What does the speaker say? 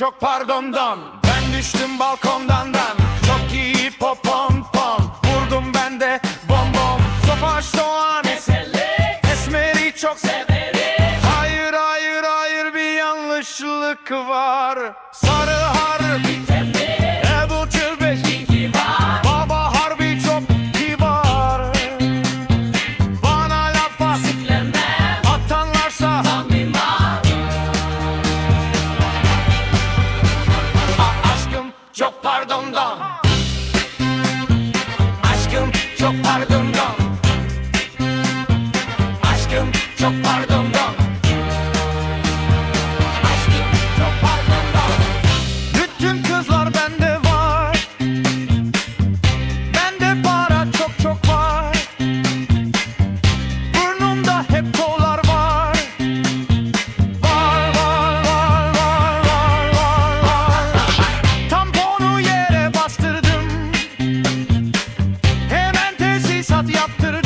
Çok pardondan Ben düştüm balkondan ben. Çok iyi pop pom pom Vurdum ben de bom bom Sofaş soğan Eseli Esmeri çok severim. Hayır hayır hayır bir yanlışlık var. Sarı harbi çok pardon Aşkım çok pardon don kızlar bende var. Bende para çok çok var. Burnumda hep kollar var. Var var var var var var var. Tamponu yere bastırdım. Hemen tesisat yaptırdım.